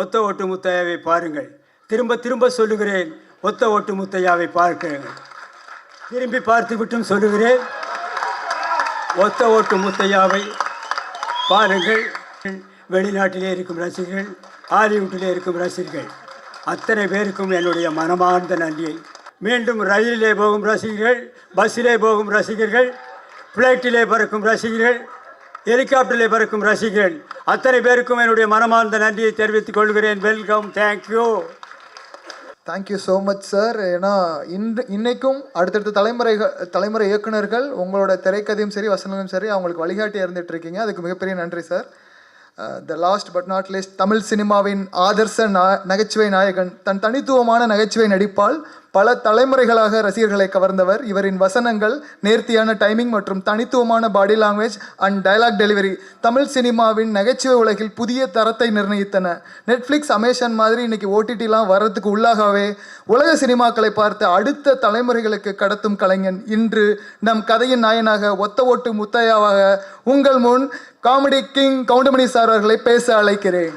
ஒத்த ஓட்டு முத்தையாவை பாருங்கள். திரும்ப திரும்ப சொல்லுகிறேன் ஒத்த ஓட்டு முத்தையாவை பார்க்கிறேன் திரும்பி பார்த்து விட்டும் சொல்லுகிறேன் ஒத்த ஓட்டு முத்தையாவை பாருங்கள். வெளிநாட்டிலே இருக்கும் ரசிகர்கள் ஹாலிவுட்டிலே இருக்கும் ரசிகர்கள் அத்தனை பேருக்கும் என்னுடைய மனமார்ந்த நன்றியை. மீண்டும் ரயிலிலே போகும் ரசிகர்கள் பஸ்ஸிலே போகும் ரசிகர்கள் ஃப்ளைட்டிலே பறக்கும் ரசிகர்கள் ஹெலிகாப்டரில் பறக்கும் ரசிகர்கள். அத்தனை பேருக்கும் என்னுடைய மனமார்ந்த நன்றியை தெரிவித்துக் கொள்கிறேன். Welcome thank you thank you so much sir ஏன்னா இன்று இன்னைக்கும் அடுத்தடுத்த தலைமுறைகள் தலைமுறை இயக்குனர்கள் உங்களோட திரைக்கதையும் சரி வசனமும் சரி அவங்களுக்கு வழிகாட்டி இருந்துட்டு இருக்கீங்க. அதுக்கு மிகப்பெரிய நன்றி sir the last but not least Tamil சினிமாவின் ஆதர்ச நா நகைச்சுவை நாயகன் தன் தனித்துவமான நகைச்சுவை நடிப்பால் பல தலைமுறைகளாக ரசிகர்களை கவர்ந்தவர். இவரின் வசனங்கள் நேர்த்தியான டைமிங் மற்றும் தனித்துவமான body language and dialogue delivery Tamil சினிமாவின் நகைச்சுவை உலகில் புதிய தரத்தை நிர்ணயித்தன. நெட்ஃப்ளிக்ஸ் அமேசான் மாதிரி இன்னைக்கு ஓடிடிலாம் வர்றதுக்கு உள்ளாகவே உலக சினிமாக்களை பார்த்து அடுத்த தலைமுறைகளுக்கு கடத்தும் கலைஞன் இன்று நம் கதையின் நாயனாக ஒத்த ஓட்டு முத்தையாவாக உங்கள் முன் காமெடி கிங் கவுண்டமணி சார் அவர்களை பேச அழைக்கிறேன்.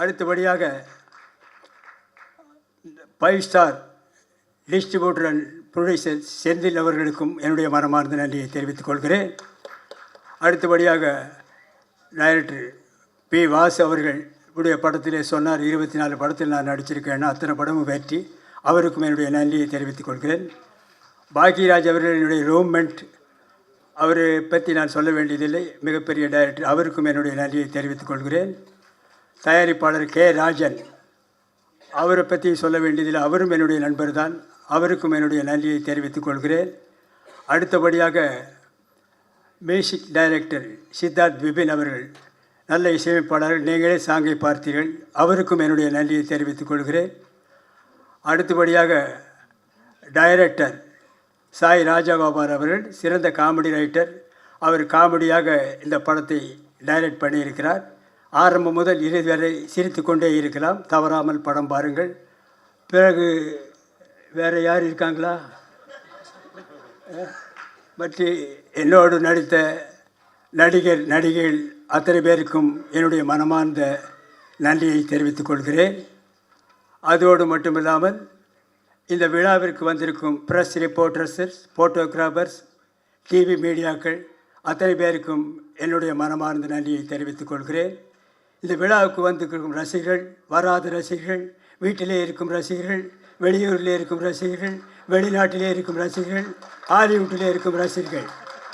அடுத்தபடியாக five star distributor and producer Senthil அவர்களுக்கும் என்னுடைய மனமார்ந்த நன்றியை தெரிவித்துக் கொள்கிறேன். அடுத்தபடியாக டைரக்டர் பி வாசு அவர்கள் உடைய படத்திலே சொன்னார் இருபத்தி நாலு படத்தில் நான் நடிச்சிருக்கேன்னா அத்தனை படமும் வெற்றி. அவருக்கும் என்னுடைய நன்றியை தெரிவித்துக் கொள்கிறேன். பாக்யராஜ் அவர்கள் என்னுடைய ரூம்மெண்ட் அவரை பற்றி நான் சொல்ல வேண்டியதில்லை. மிகப்பெரிய டைரக்டர் அவருக்கும் என்னுடைய நன்றியை தெரிவித்துக் கொள்கிறேன். தயாரிப்பாளர் கே. ராஜன் அவரை பற்றி சொல்ல வேண்டியதில் அவரும் என்னுடைய நண்பர் தான். அவருக்கும் என்னுடைய நன்றியை தெரிவித்துக் கொள்கிறேன். அடுத்தபடியாக மியூசிக் டைரக்டர் சித்தார்த் விபின் அவர்கள் நல்ல இசையமைப்பாளர்கள் நீங்களே சாங்கை பார்த்தீர்கள். அவருக்கும் என்னுடைய நன்றியை தெரிவித்துக் கொள்கிறேன். அடுத்தபடியாக டைரக்டர் சாய் ராஜகோபால் அவர்கள் சிறந்த காமெடி ரைட்டர். அவர் காமெடியாக இந்த படத்தை டைரக்ட் பண்ணியிருக்கிறார். ஆரம்பம் முதல் இறுதி வரை சிரித்து கொண்டே இருக்கலாம். தவறாமல் படம் பாருங்கள். பிறகு வேறு யார் இருக்காங்களா? பற்றி என்னோடு நடித்த நடிகர் நடிகைகள் அத்தனை பேருக்கும் என்னுடைய மனமார்ந்த நன்றியை தெரிவித்துக் கொள்கிறேன். அதோடு மட்டுமில்லாமல் இந்த விழாவிற்கு வந்திருக்கும் ப்ரெஸ் ரிப்போர்ட்டர்ஸஸ் ஃபோட்டோகிராஃபர்ஸ் டிவி மீடியாக்கள் அத்தனை பேருக்கும் என்னுடைய மனமார்ந்த நன்றியை தெரிவித்துக் கொள்கிறேன். இந்த விழாவுக்கு வந்திருக்கும் ரசிகர்கள் வராத ரசிகர்கள் வீட்டிலே இருக்கும் ரசிகர்கள் வெளியூரில் இருக்கும் ரசிகர்கள் வெளிநாட்டிலே இருக்கும் ரசிகர்கள் ஹாலிவுட்டிலே இருக்கும் ரசிகர்கள்.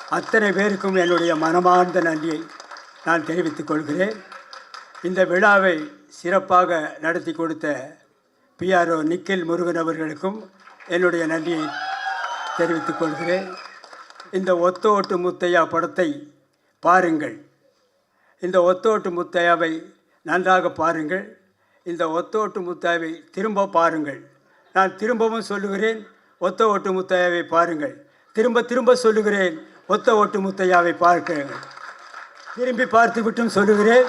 அத்தனை பேருக்கும் என்னுடைய மனமார்ந்த நன்றியை நான் தெரிவித்துக் கொள்கிறேன். இந்த விழாவை சிறப்பாக நடத்தி கொடுத்த பிஆர்ஓ நிக்கில் முருகன் அவர்களுக்கும் என்னுடைய நன்றியை தெரிவித்துக் கொள்கிறேன். இந்த ஒத்தோட்டு முத்தையா படத்தை பாருங்கள். இந்த ஒத்தோட்டு முத்தையாவை நன்றாக பாருங்கள். இந்த ஒத்தோட்டு முத்தாவை திரும்ப பாருங்கள். நான் திரும்பவும் சொல்லுகிறேன் ஒத்த ஓட்டு முத்தையாவை பாருங்கள். திரும்ப திரும்ப சொல்லுகிறேன் ஒத்த ஓட்டு முத்தையாவை பார்க்கிறேன் திரும்பி பார்த்து விட்டும் சொல்லுகிறேன்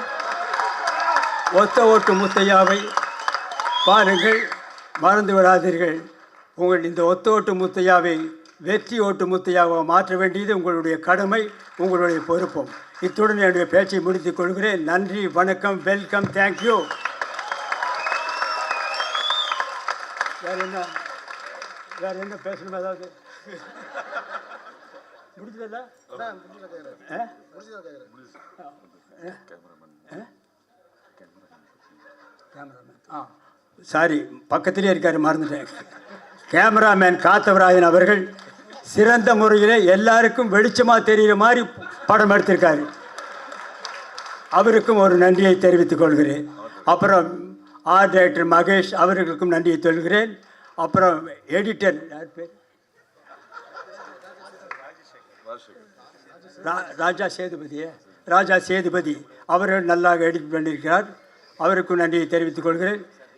ஒத்த ஓட்டு முத்தையாவை பாருங்கள். மறந்து விடாதீர்கள். உங்கள் இந்த ஒத்த ஓட்டு முத்தையாவை வெற்றி ஓட்டு மாற்ற வேண்டியது உங்களுடைய கடமை உங்களுடைய பொறுப்பும் இத்துடன் என்னுடைய பேச்சை முடித்துக் கொள்கிறேன் நன்றி வணக்கம் வெல்கம் தேங்க்யூ வேற என்ன வேற என்ன பேசணும் ஏதாவது முடிஞ்சதல்ல ஆ? கேமராமேன் ஆ சாரி பக்கத்திலே இருக்காரு மறந்துட்டேன் கேமராமேன் காத்தவராயன் அவர்கள் சிறந்த முறையில் எல்லாருக்கும் வெளிச்சமாக தெரிகிற மாதிரி படம் எடுத்திருக்காரு. அவருக்கும் ஒரு நன்றியை தெரிவித்துக் கொள்கிறேன். அப்புறம் ஆர்ட் டைரக்டர் மகேஷ் அவர்களுக்கும் நன்றியை சொல்கிறேன். அப்புறம் எடிட்டர் யார் பேர்? ராஜா சேதுபதியே? ராஜா சேதுபதி. அவர்கள் நல்லாக எடிட் பண்ணியிருக்கிறார். அவருக்கும் நன்றியை தெரிவித்துக் கொள்கிறேன்.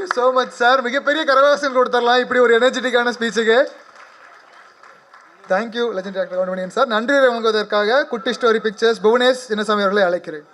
you so much sir மிகப்பெரிய கரவாசம் கொடுத்துடலாம் இப்படி ஒரு எனர்ஜெட்டிக்கான ஸ்பீச்சுக்கு தேங்க்யூ லெஜண்ட் டாக்டர் கவுண்டமணியன் சார் நன்றி வழங்குவதற்காக குட்டி ஸ்டோரி பிக்சர்ஸ் புவனேஷ் சின்னசாமி அவர்களை அழைக்கிறேன்